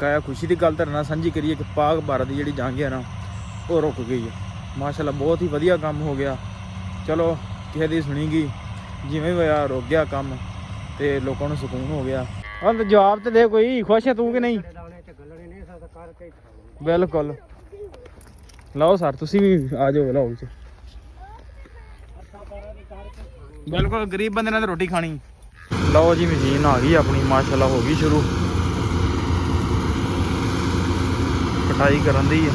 ਕਾਇਆ ਖੁਸ਼ੀ ਦੀ ਗੱਲ ਤੁਹਾਡੇ ਨਾਲ ਸਾਂਝੀ ਕਰੀਏ ਕਿ ਪਾਕ ਭਾਰਤ ਦੀ ਜਿਹੜੀ ਜੰਗ ਹੈ ਨਾ, ਉਹ ਰੁਕ ਗਈ ਹੈ। ਮਾਸ਼ਾਅੱਲਾ, ਬਹੁਤ ਹੀ ਵਧੀਆ ਕੰਮ ਹੋ ਗਿਆ। ਚਲੋ, ਕਿਸੇ ਦੀ ਸੁਣੀ ਗਈ ਜਿਵੇਂ ਹੋਇਆ, ਰੁਕ ਗਿਆ ਕੰਮ ਤੇ ਲੋਕਾਂ ਨੂੰ ਸਕੂਨ ਹੋ ਗਿਆ। ਹਾਂ ਜਵਾਬ ਤੇ ਦੇ ਕੋਈ, ਖੁਸ਼ ਹੈ ਤੂੰ ਕਿ ਨਹੀਂ? ਬਿਲਕੁਲ। ਲਓ ਸਰ, ਤੁਸੀਂ ਵੀ ਆ ਜਾਓ ਲਓ ਚ। ਬਿਲਕੁਲ, ਗਰੀਬ ਬੰਦੇ ਨੇ ਤਾਂ ਰੋਟੀ ਖਾਣੀ। ਲਓ ਜੀ, ਮਸ਼ੀਨ ਆ ਗਈ ਆਪਣੀ, ਮਾਸ਼ਾਅੱਲਾ, ਹੋ ਗਈ ਸ਼ੁਰੂ। ਕਟਾਈ ਕਰਨ ਦੀ ਹੈ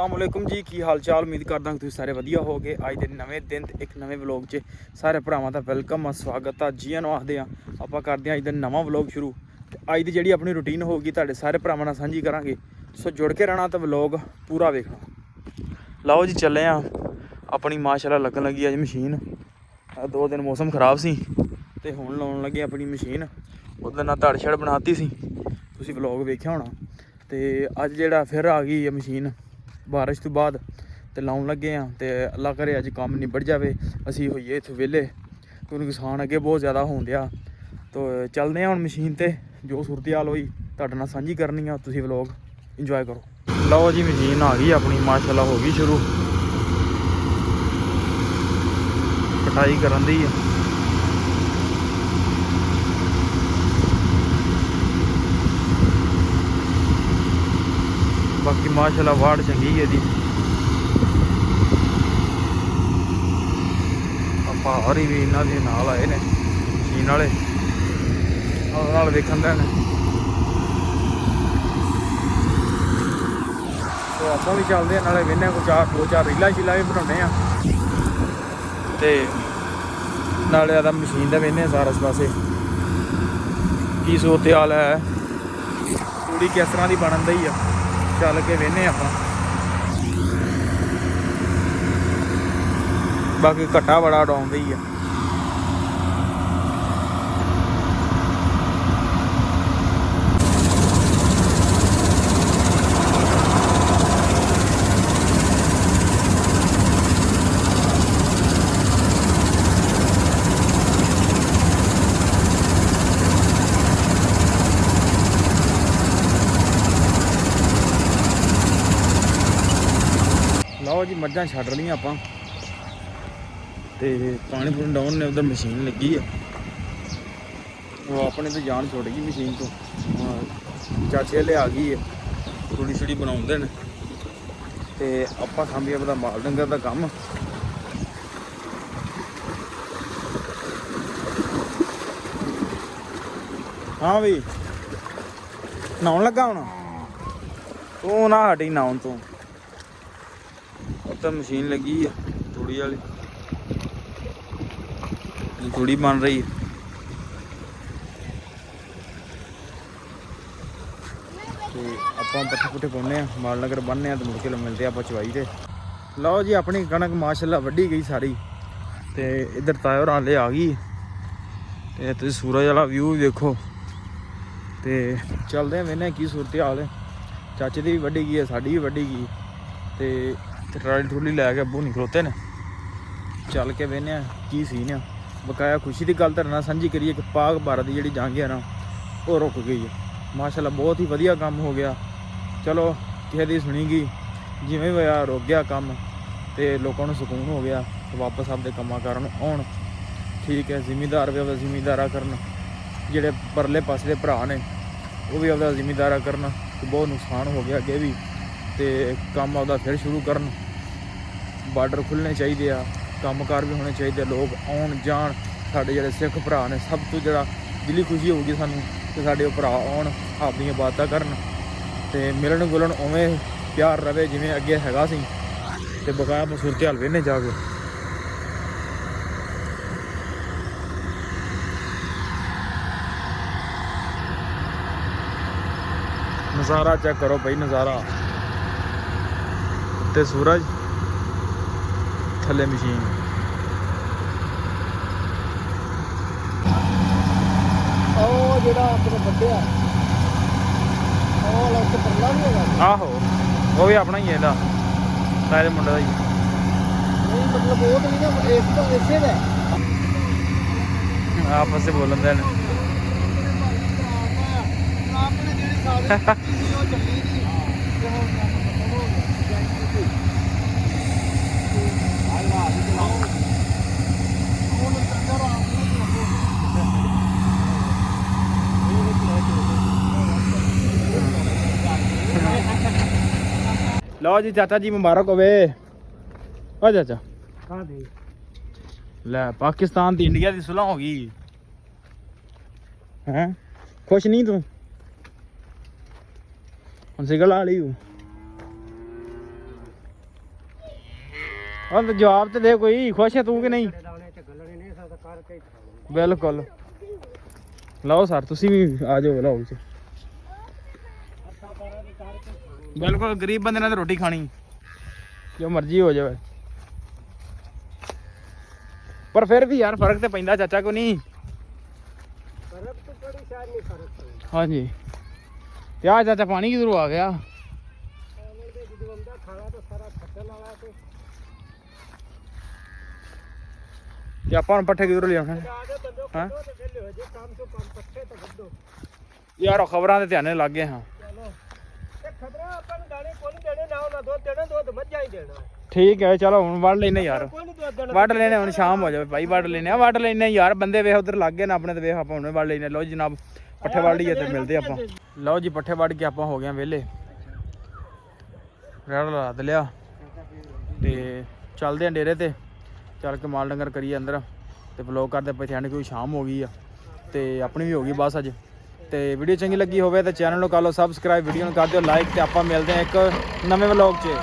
ਅਸਲਾਮ ਜੀ, ਕੀ ਹਾਲ ਚਾਲ ਉਮੀਦ ਕਰਦਾ ਤੁਸੀਂ ਸਾਰੇ ਵਧੀਆ ਹੋਗੇ ਅੱਜ ਦੇ ਨਵੇਂ ਦਿਨ ਤੇ ਇੱਕ ਨਵੇਂ ਵਲੌਗ 'ਚ ਸਾਰੇ ਭਰਾਵਾਂ ਦਾ ਵੈਲਕਮ ਆ, ਸਵਾਗਤ ਆ ਜੀਆਂ ਨੂੰ ਆਖਦੇ ਆ ਆਪਾਂ ਕਰਦੇ ਆ ਅੱਜ ਦਾ ਨਵਾਂ ਵਲੌਗ ਸ਼ੁਰੂ। ਤੇ ਅੱਜ ਦੀ ਜਿਹੜੀ ਆਪਣੀ ਰੁਟੀਨ ਹੋਊਗੀ, ਤੁਹਾਡੇ ਸਾਰੇ ਭਰਾਵਾਂ ਨਾਲ ਸਾਂਝੀ ਕਰਾਂਗੇ। ਸੋ ਜੁੜ ਕੇ ਰਹਿਣਾ ਤਾਂ ਵਲੌਗ ਪੂਰਾ ਵੇਖਣਾ। ਲਓ ਜੀ, ਚੱਲੇ ਆ ਆਪਣੀ ਮਾਸ਼ਾਅੱਲਾ ਲੱਗਣ ਲੱਗੀ ਅੱਜ ਮਸ਼ੀਨ। ਆਹ ਦੋ ਦਿਨ ਮੌਸਮ ਖਰਾਬ ਸੀ ਤੇ ਹੁਣ ਲਾਉਣ ਲੱਗੇ ਆਪਣੀ ਮਸ਼ੀਨ। ਉਹਦੇ ਨਾਲ ਧੜ ਛੜ ਬਣਾਤੀ ਸੀ। ਤੁਸੀਂ ਵਲੌਗ ਵੇਖਿਆ ਹੋਣਾ। ਤੇ ਅੱਜ ਜਿਹੜਾ ਫਿਰ ਆ ਗਈ ਹੈ ਮਸ਼ੀਨ। ਬਾਰਿਸ਼ ਤੋਂ ਬਾਅਦ ਤੇ ਲਾਉਣ ਲੱਗੇ ਆ ਤੇ ਅੱਲਾ ਕਰੇ ਅੱਜ ਕੰਮ ਨਿਬੜ ਜਾਵੇ। ਅਸੀਂ ਹੋਈਏ ਇੱਥੇ ਵਿਹਲੇ। ਕਿਉਂਕਿ ਕਿਸਾਨ ਅੱਗੇ ਬਹੁਤ ਜ਼ਿਆਦਾ ਹੋਣ ਦਿਆ। ਤੋ ਚੱਲਦੇ ਆ ਹੁਣ ਮਸ਼ੀਨ ਤੇ। ਜੋ ਸੁਰਤਿਆਲ ਹੋਈ, ਤੁਹਾਡੇ ਨਾਲ ਸਾਂਝੀ ਕਰਨੀ ਆ। ਤੁਸੀਂ ਵਲੌਗ ਇੰਜੋਏ ਕਰੋ। ਲਓ ਜੀ, ਮਸ਼ੀਨ ਆ ਗਈ ਆਪਣੀ। ਮਾਸ਼ਾਅੱਲਾ ਹੋ ਗਈ ਸ਼ੁਰੂ। ਕਟਾਈ ਕਰਨ ਦੀ ਆ। ਬਾਕੀ ਮਾਸ਼ਾਅੱਲਾ ਵਾੜ ਚੰਗੀ ਹੈ ਇਹਦੀ। ਆਪਾਂ ਹਰੀ ਵੀ ਇਹਨਾਂ ਦੇ ਨਾਲ ਆਏ ਨੇ, ਮਸ਼ੀਨ ਵਾਲੇ। ਉਹਦੇ ਨਾਲ ਵੇਖਣ ਦੇ ਨੇ ਤੇ ਆਪਾਂ ਵੀ ਚੱਲਦੇ ਆ ਨਾਲੇ ਵੇਨੇ ਕੋ ਚਾਰ, ਦੋ ਚਾਰ ਰੀਲਾਂ ਸ਼ੀਲਾਂ ਵੀ ਬਣਾਉਣੇ ਆ ਤੇ ਨਾਲੇ ਆਦਾ ਮਸ਼ੀਨ ਦਾ ਵੇਨੇ ਸਾਰਾ ਇਸ ਪਾਸੇ। ਕੀ ਸੂਰਤ ਹਾਲ ਹੈ? ਤੂੜੀ ਕਿਸ ਤਰ੍ਹਾਂ ਦੀ ਬਣਨ ਦਈ ਆ? ਚੱਲ ਕੇ ਵੇਨੇ ਆਪਾਂ। ਬਾਕੀ ਘਟਾ ਬੜਾ ਡਾਉਂਦੀ ਹੀ ਆ ਲਓ ਜੀ ਮੱਝਾਂ ਛੱਡ ਲਈਆਂ ਆਪਾਂ। ਤੇ ਪਾਣੀ ਪੂਣੀ ਡਾਉਣ ਨੇ, ਉਧਰ ਮਸ਼ੀਨ ਲੱਗੀ ਆ। ਉਹ ਆਪਣੇ ਤੇ ਜਾਨ ਛੁੱਟ ਗਈ ਮਸ਼ੀਨ ਤੋਂ। ਚਾਚੇ ਲੈ ਆ ਗਈ ਹੈ ਥੋੜੀ ਥੋੜੀ ਬਣਾਉਂਦੇ ਨੇ। ਤੇ ਆਪਾਂ ਖਾਂਬੀ ਆਪਦਾ ਮਾਲ ਡੰਗਰ ਦਾ ਕੰਮ। ਹਾਂ ਵੀ ਨਾਉਣ ਲੱਗਾ ਹੁਣ? ਤੂੰ ਨਾ ਹਟੀ ਨਾਉਣ ਤੋਂ। ਉੱਤੇ ਮਸ਼ੀਨ ਲੱਗੀ ਆ ਤੂੜੀ ਵਾਲੀ। ਇਹ ਤੂੜੀ ਬਣ ਰਹੀ ਹੈ ਤੇ ਆਪਾਂ ਪੱਠੇ ਪੁੱਠੇ ਪਾਉਨੇ ਆ ਮਾਲ ਨਗਰ ਬੰਨ੍ਹਨੇ ਆ ਤੇ ਮੁੜ ਕੇ ਮਿਲਦੇ ਆ ਆਪਾਂ ਚਵਾਈ ਤੇ। ਲਓ ਜੀ, ਆਪਣੀ ਕਣਕ ਮਾਸ਼ਾਅੱਲਾ ਵੱਢੀ ਗਈ ਸਾਰੀ। ਤੇ ਇੱਧਰ ਤਾਇਰ ਹਾਲੇ ਆ ਗਈ। ਤੇ ਤੁਸੀਂ ਸੂਰਜ ਵਾਲਾ ਵਿਊ ਦੇਖੋ ਤੇ ਚੱਲਦੇ ਆ ਵੇਨੇ ਕੀ ਸੂਰਤ ਹਾਲ ਹੈ। ਚਾਚੇ ਦੀ ਵੀ ਵੱਢੀ ਗਈ ਹੈ, ਸਾਡੀ ਵੀ ਵੱਢੀ ਗਈ। ਤੇ ਤੇ ਟਰਾਲੀ ਟਰੂਲੀ ਲੈ ਕੇ ਅੱਬੂ ਖਲੋਤੇ ਨੇ। ਚੱਲ ਕੇ ਵੇਨੇ ਆ ਕੀ ਸੀਨ ਆ। ਬਕਾਇਆ ਖੁਸ਼ੀ ਦੀ ਗੱਲ ਤੁਹਾਡੇ ਨਾਲ ਸਾਂਝੀ ਕਰੀਏ ਕਿ ਪਾਕ ਭਾਰਤ ਦੀ ਜਿਹੜੀ ਜੰਗ ਹੈ ਨਾ, ਉਹ ਰੁਕ ਗਈ ਹੈ ਮਾਸ਼ਾਅੱਲਾ ਬਹੁਤ ਹੀ ਵਧੀਆ ਕੰਮ ਹੋ ਗਿਆ। ਚਲੋ, ਕਿਸੇ ਦੀ ਸੁਣੀ ਗਈ। ਜਿਵੇਂ ਵੀ ਹੋਇਆ, ਰੁਕ ਗਿਆ ਕੰਮ ਤੇ ਲੋਕਾਂ ਨੂੰ ਸਕੂਨ ਹੋ ਗਿਆ ਤੇ ਵਾਪਸ ਆਪਦੇ ਕੰਮਾਂ ਕਰਨ ਆਉਣ। ਠੀਕ ਹੈ, ਜ਼ਿਮੀਦਾਰ ਵੀ ਆਪਦਾ ਜ਼ਿਮੀਦਾਰਾ ਕਰਨ। ਜਿਹੜੇ ਪਰਲੇ ਪਾਸੇ ਦੇ ਭਰਾ ਨੇ, ਉਹ ਵੀ ਆਪਦਾ ਜ਼ਿਮੀਦਾਰਾ ਕਰਨ। ਤੇ ਬਹੁਤ ਨੁਕਸਾਨ ਹੋ ਗਿਆ ਅੱਗੇ ਵੀ। ਤੇ ਕੰਮ ਆਪਦਾ ਫਿਰ ਸ਼ੁਰੂ ਕਰਨ। ਬਾਰਡਰ ਖੁੱਲਣੇ ਚਾਹੀਦੇ ਆ ਕੰਮ ਕਾਰ ਵੀ ਹੋਣੇ ਚਾਹੀਦੇ ਆ, ਲੋਕ ਆਉਣ ਜਾਣ, ਸਾਡੇ ਜਿਹੜੇ ਸਿੱਖ ਭਰਾ ਨੇ, ਸਭ ਤੋਂ ਜਿਹੜਾ ਦਿਲੀ ਖੁਸ਼ੀ ਹੋਊਗੀ ਸਾਨੂੰ ਕਿ ਸਾਡੇ ਉਹ ਭਰਾ ਆਉਣ, ਆਪਣੀਆਂ ਬਾਤਾਂ ਕਰਨ ਤੇ ਮਿਲਣ ਗੁਲਣ ਉਵੇਂ ਪਿਆਰ ਰਵੇ ਜਿਵੇਂ ਅੱਗੇ ਹੈਗਾ ਸੀ ਤੇ ਬਕਾਇਆ 'ਤੇ ਹਾਲ ਵੇਨੇ ਜਾ ਕੇ। ਨਜ਼ਾਰਾ ਚੈੱਕ ਕਰੋ ਭਾਈ ਨਜ਼ਾਰਾ। ਉੱਤੇ ਸੂਰਜ? ਥੱਲੇ ਮਸ਼ੀਨ। ਉਹ ਜਿਹੜਾ ਆਪਣੇ ਵੱਡਿਆ ਉਹ ਲੱਗ ਪਰਲਾ ਵੀ ਹੈਗਾ। ਆਹੋ ਉਹ ਵੀ ਆਪਣਾ ਹੀ ਹੈ ਇਹਦਾ। ਸਾਰੇ ਮੁੰਡੇ ਦਾ ਹੀ ਨਹੀਂ ਮਤਲਬ ਉਹ ਤਾਂ ਨਹੀਂ ਨਾ ਇਸ ਤੋਂ ਇਸੇ ਦਾ ਹੈ। ਆਪਸ ਵਿੱਚ ਬੋਲਣ ਦੇ ਨੇ। ਆਪਣੇ ਜਿਹੜੀ ਸਾਡੀ ਸੀ ਉਹ ਚੱਲੀ ਨਹੀਂ ਤੇ ਹੁਣ ਕੰਮ ਖਤਮ ਹੋ ਗਿਆ ਅੱਲਾ ਵੀ ਚਲਾਓ ਹੁਣ ਅੰਦਰ ਆਪ ਲਓ ਜੀ ਚਾਚਾ ਜੀ ਮੁਬਾਰਕ ਹੋਵੇ। ਆ ਚਾਚਾ। ਕਾ ਦੇ ਲੈ ਪਾਕਿਸਤਾਨ ਤੇ ਇੰਡੀਆ ਦੀ ਸੁਲਹ ਹੋ ਗਈ। ਹੈ? ਖੁਸ਼ ਨਹੀਂ ਤੂੰ? ਹੁਣ ਸਿਗਲ ਆ ਲਈ ਹੂੰ ਹਾਂ ਤੇ ਜਵਾਬ ਤੇ ਦੇ ਕੋਈ ਖੁਸ਼ ਹੈ ਤੂੰ ਕਿ ਨਹੀਂ? ਬਿਲਕੁਲ। ਲਓ ਸਰ ਤੁਸੀਂ ਵੀ ਆ ਜਾਓ ਦੀ ਕਰਕੇ ਬਿਲਕੁਲ ਗਰੀਬ ਬੰਦੇ ਨੇ ਤਾਂ ਰੋਟੀ ਖਾਣੀ। ਜੋ ਮਰਜ਼ੀ ਹੋ ਜਾਵੇ। ਪਰ ਫਿਰ ਵੀ ਯਾਰ ਫ਼ਰਕ ਤੇ ਪੈਂਦਾ ਚਾਚਾ ਕੋ ਨਹੀਂ। ਫ਼ਰਕ ਤਾਂ ਬੜੀ ਸ਼ਾਇਦ ਨਹੀਂ ਫ਼ਰਕ ਪੈਂਦਾ। ਹਾਂਜੀ। ਤੇ ਆ ਚਾਚਾ ਪਾਣੀ ਕਿਧਰੋਂ ਆ ਗਿਆ ਐਵੇਂ ਦੇ ਜਦੋਂ ਬੰਦਾ ਖਾਣਾ ਤਾਂ ਸਾਰਾ ਖੱਟਣ ਵਾਲਾ ਤੇ ਤੇ ਆਪਾਂ ਹੁਣ ਪੱਠੇ ਕਿਧਰੋਂ ਲਿਆਉਣੇ? ਹਾਂ? ਯਾਰ, ਖਬਰਾਂ ਦੇ ਧਿਆਨੇ ਲੱਗ ਗਏ, ਹਾਂ। ਠੀਕ ਹੈ, ਚਲੋ, ਹੁਣ ਵੱਢ ਲੈਨੇ ਯਾਰ। ਵੱਢ ਲੈਨੇ ਹੁਣ ਸ਼ਾਮ ਹੋ ਜਾਵੇ ਭਾਈ, ਵੱਢ ਲੈਨੇ ਆ, ਵੱਢ ਲੈਨੇ ਯਾਰ। ਬੰਦੇ ਵੇਖ, ਉਧਰ ਲੱਗ ਗਏ ਨਾ ਆਪਣੇ ਤੇ ਵੇਖ, ਆਪਾਂ ਹੁਣੇ ਵੱਢ ਲੈਨੇ ਲਓ ਜੀ ਜਨਾਬ, ਪੱਠੇ ਵੱਢ ਲਈਏ ਤੇ ਮਿਲਦੇ ਆਪਾਂ। ਲਓ ਜੀ, ਪੱਠੇ ਵੱਢ ਕੇ ਆਪਾਂ ਹੋ ਗਏ ਆ ਵਿਹਲੇ। ਰੜ ਲੱਦ ਲਿਆ। ਤੇ ਚੱਲਦੇ ਆ ਡੇਰੇ ਤੇ। ਚੱਲ ਕੇ ਮਾਲ ਡੰਗਰ ਕਰੀਏ ਅੰਦਰ ਤੇ ਵਲੌਗ ਕਰਦੇ ਪਏ ਥਿਆਣੇ ਕੋਈ ਸ਼ਾਮ ਹੋ ਗਈ ਆ। ਤੇ ਆਪਣੀ ਵੀ ਹੋ ਗਈ ਬਸ ਅੱਜ। ਤੇ ਵੀਡੀਓ ਚੰਗੀ ਲੱਗੀ ਹੋਵੇ ਤਾਂ ਚੈਨਲ ਨੂੰ ਕਰ ਲਓ ਸਬਸਕ੍ਰਾਈਬ ਵੀਡੀਓ ਨੂੰ ਕਰ ਦਿਓ ਲਾਈਕ ਤੇ ਆਪਾਂ ਮਿਲਦੇ ਆ ਇੱਕ ਨਵੇਂ ਵਲੌਗ 'ਚ।